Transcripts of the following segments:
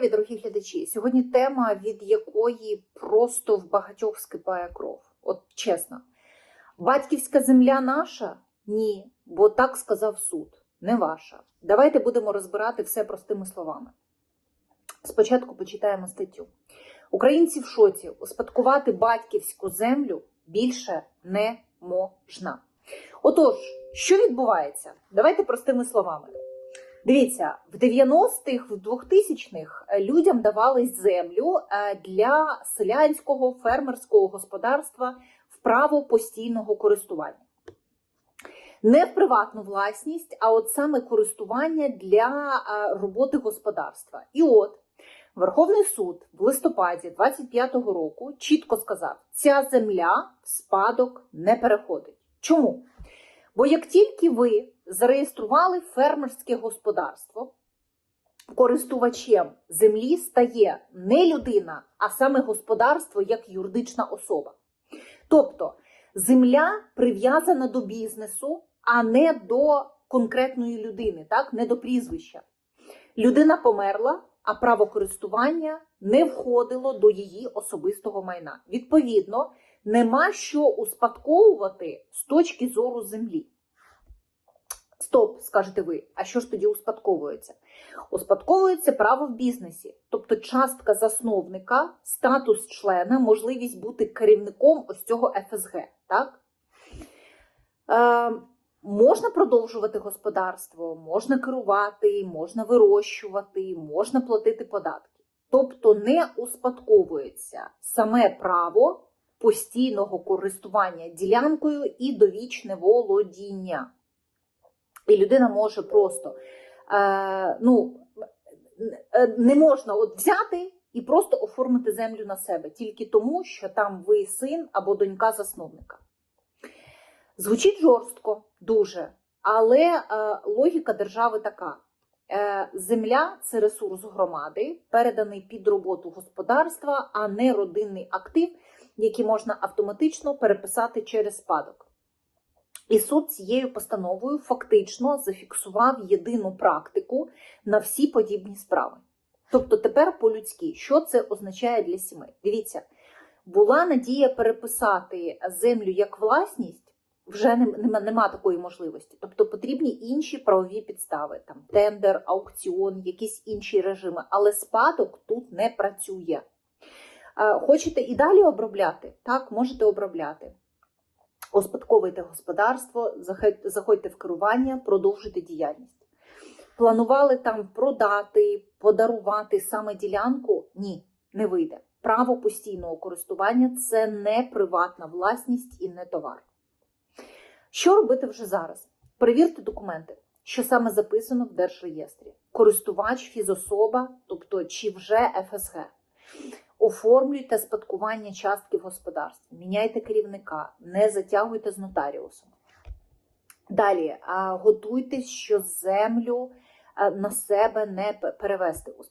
здоров'я, дорогі глядачі. Сьогодні тема, від якої просто в багатьох скипає кров. От чесно, батьківська земля наша? Ні, бо так сказав суд, не ваша. Давайте будемо розбирати все простими словами. Спочатку почитаємо статтю. Українці в шоці успадкувати батьківську землю більше не можна. Отож, що відбувається? Давайте простими словами. Дивіться, в 90-х, в 2000-х людям давали землю е, для селянського фермерського господарства в право постійного користування. Не в приватну власність, а от саме користування для е, роботи господарства. І от Верховний суд в листопаді 25-го року чітко сказав: ця земля в спадок не переходить. Чому? Бо як тільки ви зареєстрували фермерське господарство, користувачем землі стає не людина, а саме господарство як юридична особа. Тобто земля прив'язана до бізнесу, а не до конкретної людини, так? не до прізвища. Людина померла, а право користування не входило до її особистого майна. Відповідно, нема що успадковувати з точки зору землі. Стоп, скажете ви, а що ж тоді успадковується? Успадковується право в бізнесі, тобто частка засновника, статус члена, можливість бути керівником ось цього ФСГ. Так? Е, можна продовжувати господарство, можна керувати, можна вирощувати, можна платити податки. Тобто не успадковується саме право постійного користування ділянкою і довічне володіння. І людина може просто е, ну, не можна от взяти і просто оформити землю на себе тільки тому, що там ви син або донька засновника. Звучить жорстко, дуже, але е, логіка держави така: е, земля це ресурс громади, переданий під роботу господарства, а не родинний актив, який можна автоматично переписати через спадок. І суд цією постановою фактично зафіксував єдину практику на всі подібні справи. Тобто, тепер по-людськи, що це означає для сімей? Дивіться, була надія переписати землю як власність, вже нема, нема такої можливості. Тобто потрібні інші правові підстави, там тендер, аукціон, якісь інші режими, але спадок тут не працює. Хочете і далі обробляти? Так, можете обробляти. Успадковуйте господарство, заходьте в керування, продовжуйте діяльність. Планували там продати, подарувати саме ділянку? Ні, не вийде. Право постійного користування це не приватна власність і не товар. Що робити вже зараз? Перевірте документи, що саме записано в Держреєстрі. Користувач, фізособа, тобто чи вже ФСГ. Оформлюйте спадкування частки в господарстві, міняйте керівника, не затягуйте з нотаріусом. Далі готуйтесь, що землю на себе не перевести у.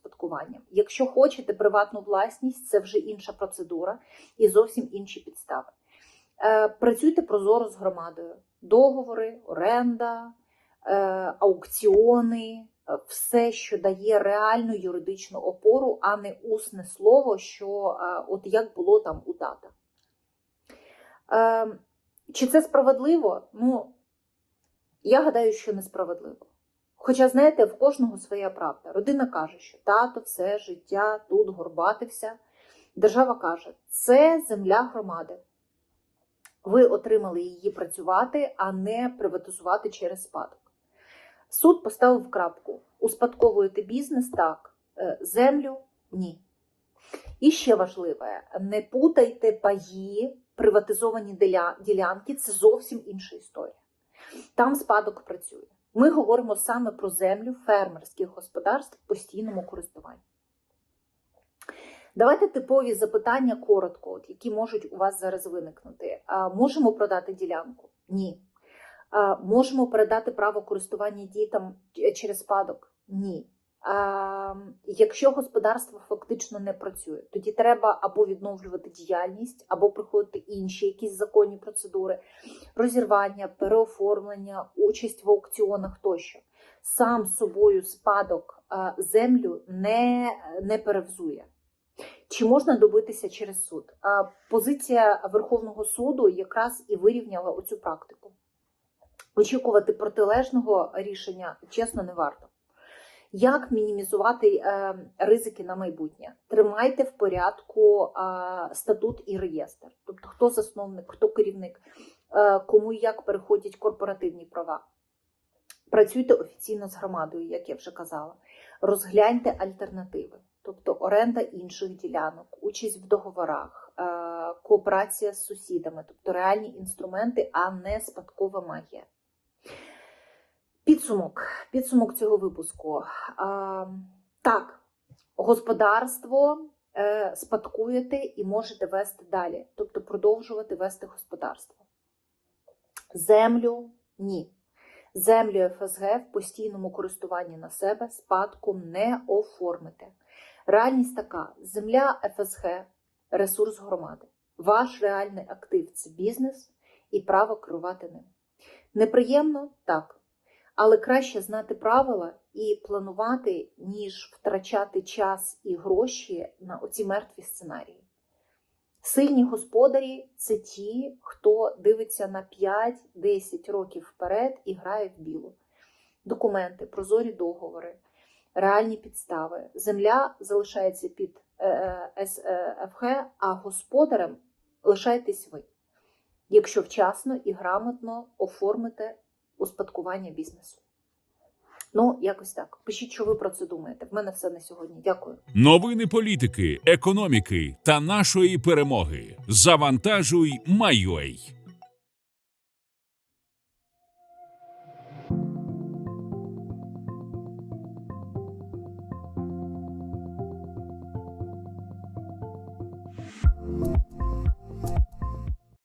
Якщо хочете приватну власність, це вже інша процедура і зовсім інші підстави. Е, працюйте прозоро з громадою. Договори, оренда, е, аукціони, все, що дає реальну юридичну опору, а не усне слово, що от як було там у тата. Чи це справедливо? Ну, я гадаю, що несправедливо. Хоча, знаєте, в кожного своя правда. Родина каже, що тато все життя тут горбатився. Держава каже, це земля громади. Ви отримали її працювати, а не приватизувати через спадок. Суд поставив крапку: успадковуєте бізнес так, е, землю ні. І ще важливе: не путайте паї, приватизовані ділянки це зовсім інша історія. Там спадок працює. Ми говоримо саме про землю фермерських господарств в постійному користуванні. Давайте типові запитання коротко, от, які можуть у вас зараз виникнути. А, Можемо продати ділянку? Ні. Можемо передати право користування дітям через спадок? Ні. Якщо господарство фактично не працює, тоді треба або відновлювати діяльність, або приходити інші якісь законні процедури, розірвання, переоформлення, участь в аукціонах тощо. Сам собою спадок землю не, не перевзує. Чи можна добитися через суд? Позиція Верховного суду якраз і вирівняла оцю практику. Очікувати протилежного рішення чесно не варто. Як мінімізувати е, ризики на майбутнє? Тримайте в порядку е, статут і реєстр, тобто хто засновник, хто керівник, е, кому і як переходять корпоративні права. Працюйте офіційно з громадою, як я вже казала. Розгляньте альтернативи, тобто оренда інших ділянок, участь в договорах, кооперація з сусідами, тобто реальні інструменти, а не спадкова магія. Підсумок, підсумок цього випуску. А, так, господарство е, спадкуєте і можете вести далі, тобто продовжувати вести господарство. Землю ні. Землю ФСГ в постійному користуванні на себе спадком не оформите. Реальність така: земля ФСГ ресурс громади. Ваш реальний актив це бізнес і право керувати ним. Неприємно так. Але краще знати правила і планувати, ніж втрачати час і гроші на оці мертві сценарії. Сильні господарі це ті, хто дивиться на 5-10 років вперед і грає в білу. Документи, прозорі договори, реальні підстави. Земля залишається під е, СФГ, а господарем лишаєтесь ви, якщо вчасно і грамотно оформите успадкування бізнесу. Ну, якось так. Пишіть, що ви про це думаєте. В мене все на сьогодні. Дякую. Новини політики, економіки та нашої перемоги. Завантажуй, Майой.